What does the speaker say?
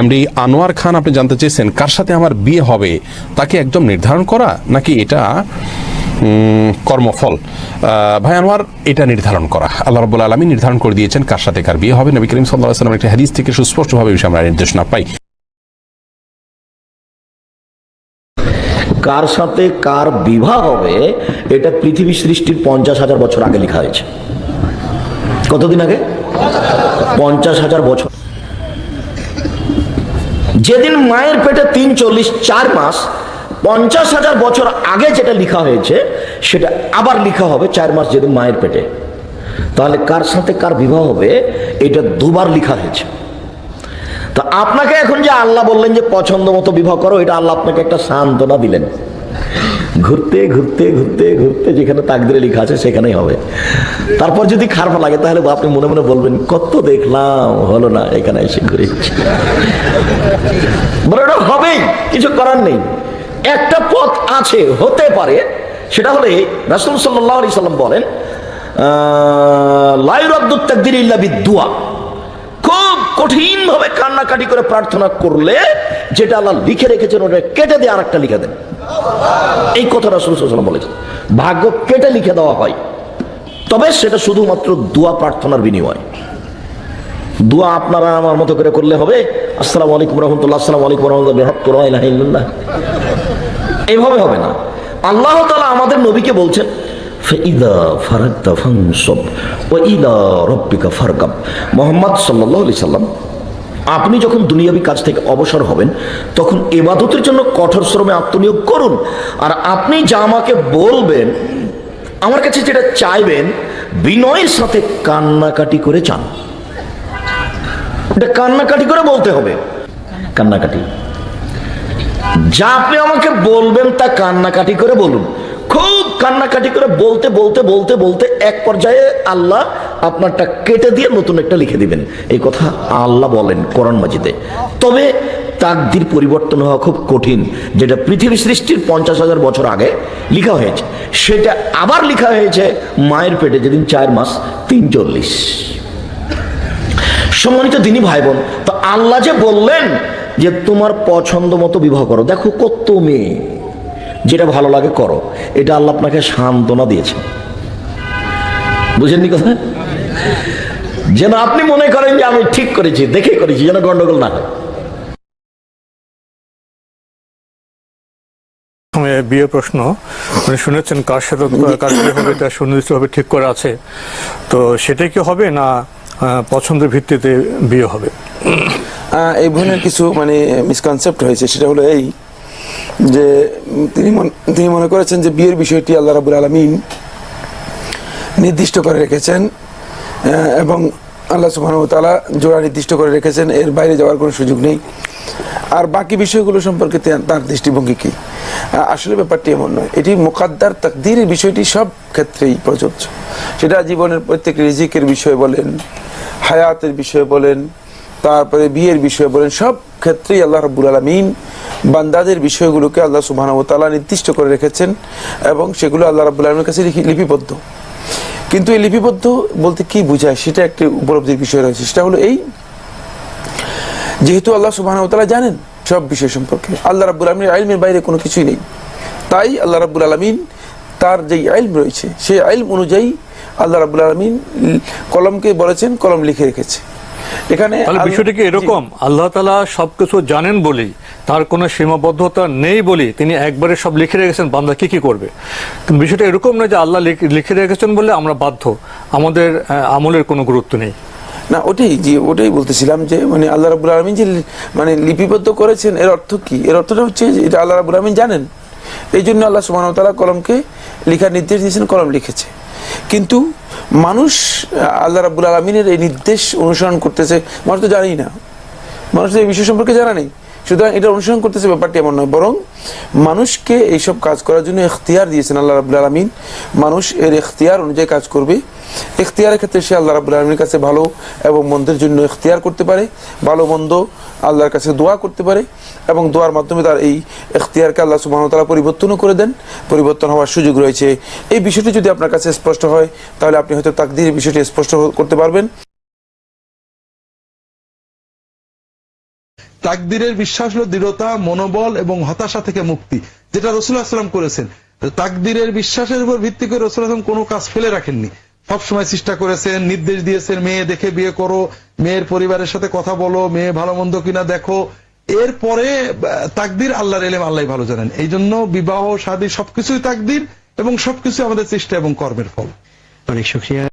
MD Anwar খান, আপনি জানতে চেয়েছেন কার সাথে আমার বিয়ে হবে, তাকে একদম নির্ধারণ করা নাকি এটা কর্মফল? ভাই আনোয়ার, এটা নির্ধারণ করা। আল্লাহ রব্বুল আলমী নির্ধারণ করে দিয়েছেন কার সাথে কার বিয়ে হবে। নবী করিম সাল্লাহ সাল্লাম একটি হাদিস থেকে সুস্পষ্টভাবে বিষয়ে আমরা নির্দেশনা পাই। কার সাথে কার বিবাহ হবে, এটা পৃথিবী সৃষ্টির পঞ্চাশ হাজার বছর আগে লেখা হয়েছে। কতদিন আগে? পঞ্চাশ হাজার বছর। যেদিন মায়ের পেটে তিন চল্লিশ, চার মাস, পঞ্চাশ হাজার বছর আগে যেটা লিখা হয়েছে, সেটা আবার লিখা হবে চার মাস যেদিন মায়ের পেটে। তাহলে কার সাথে কার বিবাহ হবে, এটা দুবার লিখা হয়েছে। তা আপনাকে এখন যে আল্লাহ বললেন যে পছন্দ মতো বিবাহ করো, এটা আল্লাহ আপনাকে একটা সান্ত্বনা দিলেন। ঘুরতে ঘুরতে ঘুরতে ঘুরতে যেখানে তাকদিরে লেখা আছে সেখানেই হবে। তারপর যদি খারাপ লাগে, তাহলে আপনি মনে মনে বলবেন, কত দেখলাম, হলো না, এখানে এসে বলে ওটা হবেই, কিছু করার নেই। একটা পথ আছে, হতে পারে, সেটা হলে রাসুল সাল্লাহ আলি সাল্লাম বলেন লাইরাদ্দির ইল্লা বিদুয়া খুব কঠিন ভাবে কান্নাকাটি করে প্রার্থনা করলে যেটা আল্লাহ লিখে রেখেছেন, ওটা কেটে দিয়ে আর একটা লিখে দেন। এই কথাটা সুলসাল্লাম বলেছেন। ভাগ্য কেটে লিখে দেওয়া হয়। তবে সেটা শুধুমাত্র দোয়া প্রার্থনার বিনিময়। দোয়া আপনারা আমার মতো করে করলে হবে। আসসালামু আলাইকুম রহমতুল্লাহ, আসসালামু আলাইকুম রহমতুল্লাহ এইভাবে হবে না। আল্লাহ তালা আমাদের নবীকে বলছেন, ফাইদা ফারাগতা ফানসব, ওয়া ইলা রাব্বিকা ফারগাব। মুহাম্মদ সাল্লাল্লাহু আলাইহি সাল্লাম আপনি যখন দুনিয়াবি কাজ থেকে অবসর হবেন, তখন এবাদতের জন্য কঠোর শ্রমে আত্মনিয়োগ করুন। আর আপনি যা আমাকে বলবেন, আমার কাছে যেটা চাইবেন, বিনয়ের সাথে কান্নাকাটি করে চান। এটা কান্নাকাটি করে বলতে হবে। কান্নাকাটি। যা আপনি আমাকে বলবেন, তা কান্নাকাটি করে বলুন। খুব কান্নাকাটি করে বলতে বলতে বলতে বলতে এক পর্যায়ে আল্লাহ আপনারটা কেটে দিয়ে নতুন একটা লিখে দিবেন। এই কথা আল্লাহ বলেন কোরআন মাজিদে। তবে তাকদির পরিবর্তন হওয়া খুব কঠিন, যেটা পৃথিবী সৃষ্টির পঞ্চাশ হাজার বছর আগে লিখা হয়েছে। সেটা আবার লিখা হয়েছে মায়ের পেটে, যেদিন চার মাস তিন চল্লিশ সম্মানিত দিনই ভাই বোন তো আল্লাহ যে বললেন যে তোমার পছন্দ মতো বিবাহ করো, দেখো কত মেয়ে। যেটা ভালো লাগে করো। এটা আল্লাহ আপনাকে সান্ত্বনা দিয়েছে বুঝেননি কথা? যেন আপনি মনে করেন যে আমি ঠিক করেছি দেখে করেছি যেন গন্ডগোল না হয়। বিয়ে প্রশ্ন। মানে শুনেছেন কার সাথে কার বিয়ে হবে এটা সুনির্দিষ্টভাবে ঠিক করা আছে। তো সেটাই কি হবে না পছন্দের ভিত্তিতে বিয়ে হবে? এই বোনের কিছু মানে মিসকনসেপ্ট হয়েছে। সেটা হলো এই যে তিনি তিনি মনে করেছেন যে বিয়ের বিষয়টি আল্লাহ রাবুল আলমিন নির্দিষ্ট করে রেখেছেন। এবং আল্লাহ তাআলা জোড়া নির্দিষ্ট করে রেখেছেন, এর বাইরে যাওয়ার কোনো সুযোগ নেই। আর বাকি বিষয়গুলো সম্পর্কে তার দৃষ্টিভঙ্গি কি? আসলে ব্যাপারটি এমন নয়। এটি মোকাদ্দার তাকদীরের বিষয়টি সব ক্ষেত্রেই প্রযোজ্য। সেটা জীবনের প্রত্যেক রিজিকের বিষয়ে বলেন, হায়াতের বিষয়ে বলেন, তারপরে বিয়ের বিষয়ে বলেন, সব ক্ষেত্রেই আল্লাহ রাব্বুল আলমিন বান্দাদের বিষয়গুলোকে আল্লাহ সুবহানাহু ওয়া তাআলা নির্দিষ্ট করে রেখেছেন এবং সেগুলো আল্লাহ রাব্বুল আলমীর কাছে লিপিবদ্ধ। কিন্তু এই লিপিবদ্ধ বলতে কি বোঝায়? সেটা একটি উপলব্ধির বিষয় রয়েছে। সেটা হলো এই যেহেতু আল্লাহ তাআলা জানেন সব বিষয় সম্পর্কে আল্লাহ রাব্বুল আলমীর আইলমের বাইরে কোনো কিছুই নেই। তাই আল্লাহ রাব্বুল আলমিন তার যেই আইলম রয়েছে সেই আইলম অনুযায়ী আল্লাহ রাব্বুল আলমিন কলমকে বলেছেন কলম লিখে রেখেছে। এখানে তাহলে আল- বিষয়টা কি এরকম? আল্লাহ তালা সবকিছু জানেন বলেই তার কোনো সীমাবদ্ধতা নেই বলেই তিনি একবারে সব লিখে রেখেছেন, বান্দা কি কি করবে? বিষয়টা এরকম না যে আল্লাহ লিখ- রেখেছেন বলে আমরা বাধ্য। আমাদের আমলের কোনো গুরুত্ব নেই। না, ওটাই যে, ওটাই বলতেছিলাম যে মানে আল্লাহ রাবুল আলমিন যে মানে লিপিবদ্ধ করেছেন, এর অর্থ কি? এর অর্থটা হচ্ছে এটা আল্লাহ রাবুল আলমিন জানেন। এই জন্য আল্লাহ ওয়া কলমকে লেখার নির্দেশ দিয়েছেন, কলম লিখেছে। কিন্তু মানুষ আল্লাহ রাবুল আলমিনের এই নির্দেশ অনুসরণ করতেছে, মানুষ তো জানেই না। মানুষ এই বিষয় সম্পর্কে জানা নেই। সুতরাং এটা অনুসরণ করতেছে ব্যাপারটি এমন নয়, বরং মানুষকে এইসব কাজ করার জন্য এখতিয়ার দিয়েছেন আল্লাহ রাবুল আলমিন। মানুষ এর এখতিয়ার অনুযায়ী কাজ করবে। এখতিয়ারের ক্ষেত্রে সে আল্লাহ রাবুল আলমীর কাছে ভালো এবং মন্দের জন্য এখতিয়ার করতে পারে। ভালো, মন্দ আল্লাহর কাছে দোয়া করতে পারে এবং দোয়ার মাধ্যমে তার এই এখতিয়ারকে আল্লাহ সুবাহ তালা পরিবর্তনও করে দেন। পরিবর্তন হওয়ার সুযোগ রয়েছে। এই বিষয়টি যদি আপনার কাছে স্পষ্ট হয়, তাহলে আপনি হয়তো তাকদির বিষয়টি স্পষ্ট করতে পারবেন। তাকদিরের বিশ্বাস হলো দৃঢ়তা, মনোবল এবং হতাশা থেকে মুক্তি, যেটা রসুল্লাহ সাল্লাম করেছেন। তাকদিরের বিশ্বাসের উপর ভিত্তি করে রসুল্লাহ সাল্লাম কোনো কাজ ফেলে রাখেননি। সবসময় চেষ্টা করেছেন, নির্দেশ দিয়েছেন, মেয়ে দেখে বিয়ে করো, মেয়ের পরিবারের সাথে কথা বলো, মেয়ে ভালো মন্দ কিনা দেখো। এরপরে তাকদির আল্লাহর এলেম আল্লাহ ভালো জানেন। এই জন্য বিবাহ, শাদী সবকিছুই তাকদির এবং সবকিছু আমাদের চেষ্টা এবং কর্মের ফল। অনেক শুক্রিয়া।